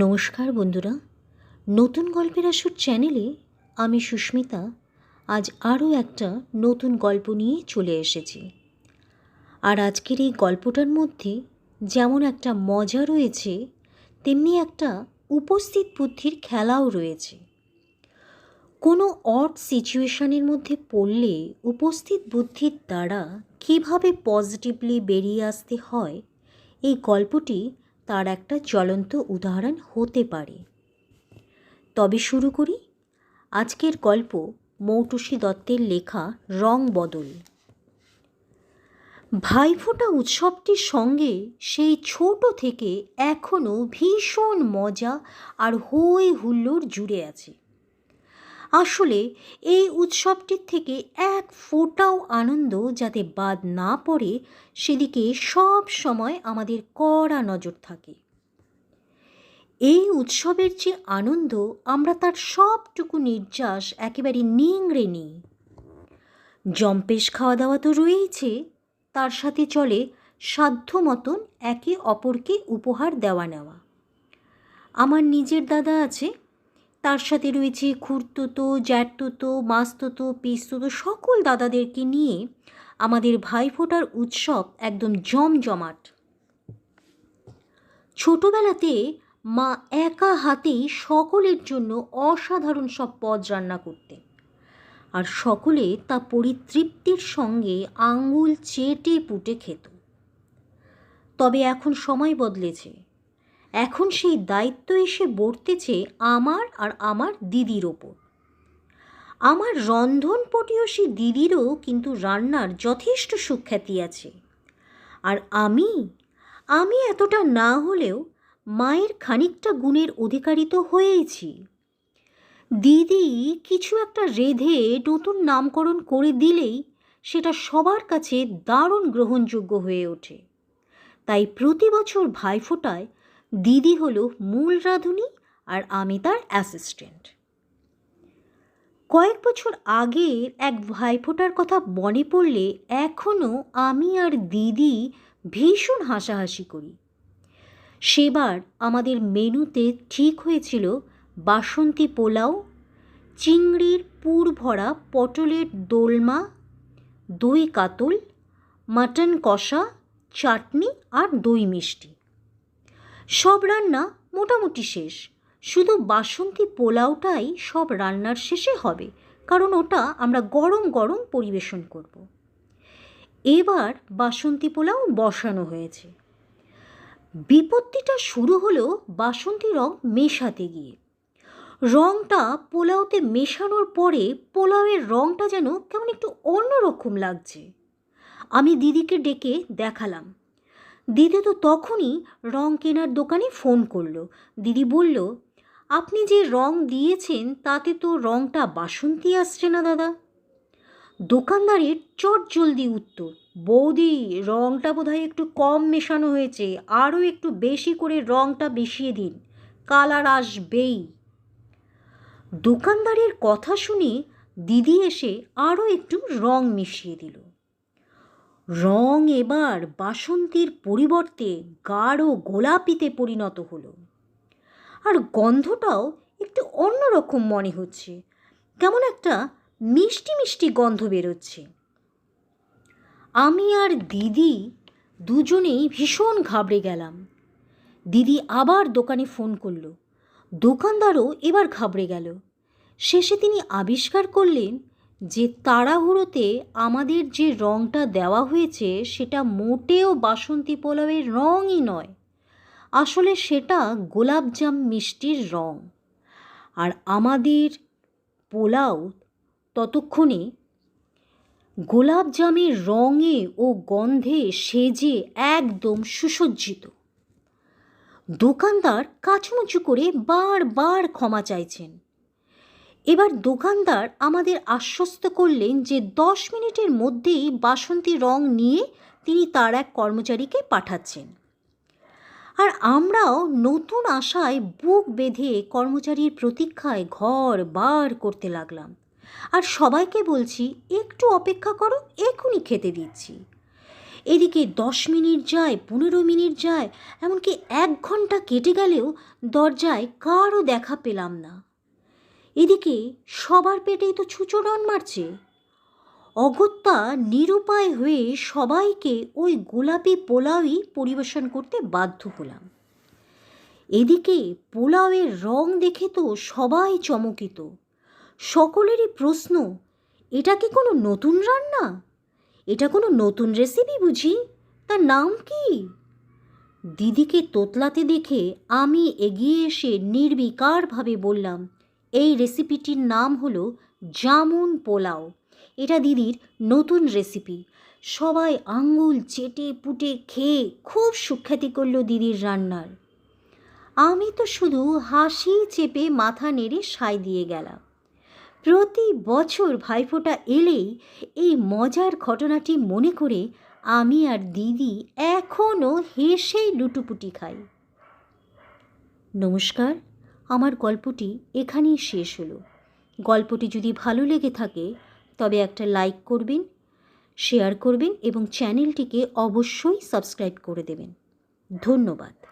নমস্কার বন্ধুরা। নতুন গল্পের আসর চ্যানেলে আমি সুস্মিতা, আজ আরও একটা নতুন গল্প নিয়ে চলে এসেছি। আর আজকের এই গল্পটার মধ্যে যেমন একটা মজা রয়েছে, তেমনি একটা উপস্থিত বুদ্ধির খেলাও রয়েছে। কোনো অড সিচুয়েশনের মধ্যে পড়লে উপস্থিত বুদ্ধির দ্বারা কীভাবে পজিটিভলি বেরিয়ে আসতে হয়, এই গল্পটি তার একটা চলন্ত উদাহরণ হতে পারে। তবে শুরু করি। আজকের গল্প মৌটুসী দত্তের লেখা রং বদল। ভাইফোঁটা উৎসবটির সঙ্গে সেই ছোট থেকে এখনও ভীষণ মজা আর হই হুল্লোড় জুড়ে আছে। আসলে এই উৎসবটির থেকে এক ফোঁটাও আনন্দ যাতে বাদ না পড়ে, সেদিকে সব সময় আমাদের কড়া নজর থাকে। এই উৎসবের যে আনন্দ, আমরা তার সবটুকু নির্যাস একেবারে নিংড়ে নিই। জম্পেশ খাওয়া দাওয়া তো রয়েইছে, তার সাথে চলে সাধ্য মতন একে অপরকে উপহার দেওয়া নেওয়া আমার নিজের দাদা আছে তার সাথে রয়েছে খুড়তুতো জ্যাঠতুতো, মাস্তুতো, পিস্তুতো সকল দাদাদেরকে নিয়ে আমাদের ভাইফোঁটার উৎসব একদম জমজমাট। ছোটোবেলাতে মা একা হাতেই সকলের জন্য অসাধারণ সব পদ রান্না করতে আর সকলে তা পরিতৃপ্তির সঙ্গে আঙ্গুল চেটে পুটে খেত। তবে এখন সময় বদলেছে। এখন সেই দায়িত্ব এসে বর্তেছে আমার আর আমার দিদির ওপর। আমার রন্ধনপটীয় দিদিরও কিন্তু রান্নার যথেষ্ট সুখ্যাতি আছে। আর আমি আমি এতটা না হলেও মায়ের খানিকটা গুণের অধিকারী তো হয়েইছি। দিদি কিছু একটা রেধে নতুন নামকরণ করে দিলেই সেটা সবার কাছে দারুণ গ্রহণযোগ্য হয়ে ওঠে। তাই প্রতি বছর ভাইফোঁটায় দিদি হলো মূল রাঁধুনি আর আমি তার অ্যাসিস্ট্যান্ট কয়েক বছর আগের এক ভাইফোঁটার কথা মনে পড়লে এখনও আমি আর দিদি ভীষণ হাসাহাসি করি। সেবার আমাদের মেনুতে ঠিক হয়েছিল বাসন্তী পোলাও, চিংড়ির পুর ভরা পটলের দোলমা, দই কাতল, মাটন কষা, চাটনি আর দই মিষ্টি। সব রান্না মোটামুটি শেষ। শুধু বাসন্তী পোলাওটাই সব রান্নার শেষে হবে, কারণ ওটা আমরা গরম গরম পরিবেশন করব। এবার বাসন্তী পোলাও বসানো হয়েছে। বিপত্তিটা শুরু হলো বাসন্তী রং মেশাতে গিয়ে। রংটা পোলাওতে মেশানোর পরে পোলাওয়ের রংটা যেন কেমন একটু অন্যরকম লাগছে। আমি দিদিকে ডেকে দেখালাম। দিদি তো তখনই রং কেনার দোকানে ফোন করল। দিদি বলল, আপনি যে রং দিয়েছেন তাতে তো রংটা বাসন্তী আসছে না দাদা? দোকানদারের চট জলদি উত্তর, বৌদি, রংটা বোধহয় একটু কম মেশানো হয়েছে, আরও একটু বেশি করে রংটা মিশিয়ে দিন, কালার আসবেই। দোকানদারের কথা শুনে দিদি এসে আরও একটু রং মিশিয়ে দিল। রং এবার বাসন্তীর পরিবর্তে গাঢ় গোলাপিতে পরিণত হলো। আর গন্ধটাও একটু অন্যরকম মনে হচ্ছে। কেমন একটা মিষ্টি মিষ্টি গন্ধ বেরোচ্ছে। আমি আর দিদি দুজনেই ভীষণ ঘাবড়ে গেলাম। দিদি আবার দোকানে ফোন করল। দোকানদারও এবার ঘাবড়ে গেল। শেষে তিনি আবিষ্কার করলেন যে তাড়াহুড়োতে আমাদের যে রঙটা দেওয়া হয়েছে সেটা মোটেও বাসন্তী পোলাওয়ের রঙই নয়। আসলে সেটা গোলাপজাম মিষ্টির রং। আর আমাদের পোলাও ততক্ষণে গোলাপজামের রঙে ও গন্ধে সেজে একদম সুসজ্জিত। দোকানদার কাচুমুচু করে বারবার ক্ষমা চাইছেন। এবার দোকানদার আমাদের আশ্বস্ত করলেন যে দশ মিনিটের মধ্যেই বাসন্তী রং নিয়ে তিনি তার এক কর্মচারীকে পাঠাচ্ছেন। আর আমরাও নতুন আশায় বুক বেঁধে কর্মচারীর প্রতীক্ষায় ঘর বার করতে লাগলাম। আর সবাইকে বলছি, একটু অপেক্ষা করো, এখনই খেতে দিচ্ছি। এদিকে দশ মিনিট যায়, পনেরো মিনিট যায়, এমনকি এক ঘণ্টা কেটে গেলেও দরজায় কারও দেখা পেলাম না। এদিকে সবার পেটেই তো ছুচোডন মারছে। অগত্যা নিরুপায় হয়ে সবাইকে ওই গোলাপি পোলাওই পরিবেশন করতে বাধ্য হলাম। এদিকে পোলাওয়ের রং দেখে তো সবাই চমকিত। সকলেরই প্রশ্ন, এটা কি কোনো নতুন রান্না? এটা কোনো নতুন রেসিপি বুঝি? তার নাম কি? দিদিকে তোতলাতে দেখে আমি এগিয়ে এসে নির্বিকারভাবে বললাম এই রেসিপিটির নাম হলো জামুন পোলাও। এটা দিদির নতুন রেসিপি সবাই আঙ্গুল চেটে পুটে খেয়ে খুব সুখ্যাতি করল দিদির রান্নার। আমি তো শুধু হাসি চেপে মাথা নেড়ে সায় দিয়ে গেলাম। প্রতি বছর ভাইফোঁটা এলেই এই মজার ঘটনাটি মনে করে আমি আর দিদি এখনও হেসেই লুটুপুটি খাই। নমস্কার। আমার গল্পটি এখানেই শেষ হলো। গল্পটি যদি ভালো লেগে থাকে, তবে একটা লাইক করবেন, শেয়ার করবেন এবং চ্যানেলটিকে অবশ্যই সাবস্ক্রাইব করে দেবেন। ধন্যবাদ।